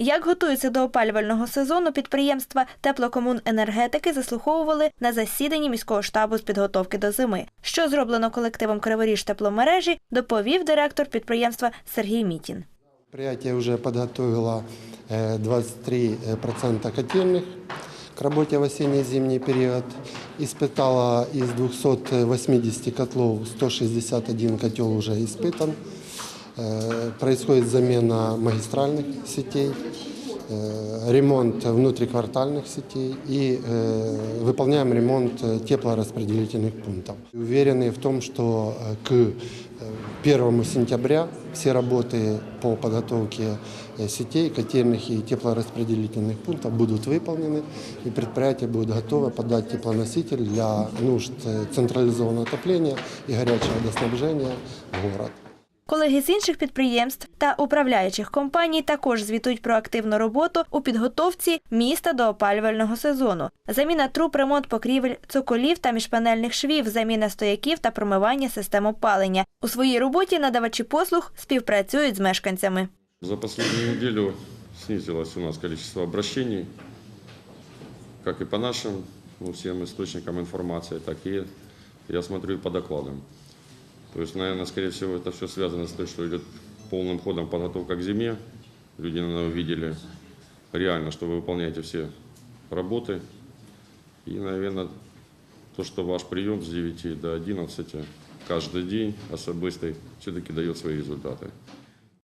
Як готуються до опалювального сезону підприємства теплокомуненергетики заслуховували на засіданні міського штабу з підготовки до зими. Що зроблено колективом Криворіж тепломережі, доповів директор підприємства Сергій Мітін. Предприятие уже подготовило э, 23% котельных к работе в осенне-зимний период. Испытало из 280 котлов 161 котел уже испытан. Э, Происходит замена магистральных сетей, э, ремонт внутриквартальных сетей и э, выполняем ремонт э, теплораспределительных пунктов. Уверены в том, что э, к э, 1 сентября все работы по подготовке э, сетей, котельных и теплораспределительных пунктов будут выполнены, и предприятие будет готово подать теплоноситель для нужд э, централизованного отопления и горячего водоснабжения в город. Колеги з інших підприємств та управляючих компаній також звітують про активну роботу у підготовці міста до опалювального сезону. Заміна труб, ремонт покрівель, цоколів та міжпанельних швів, заміна стояків та промивання систем опалення. У своїй роботі надавачі послуг співпрацюють з мешканцями. За последнюю неделю снизилось у нас количество обращений, как и по нашим ну, всем источникам информации, так и, я смотрю, по докладам. То есть, наверное, скорее всего, это все связано с тем, что идет полным ходом подготовка к зиме. Люди, наверное, увидели реально, что вы выполняете все работы. И, наверное, то, что ваш прием с 9 до 11 каждый день особистый все-таки дает свои результаты.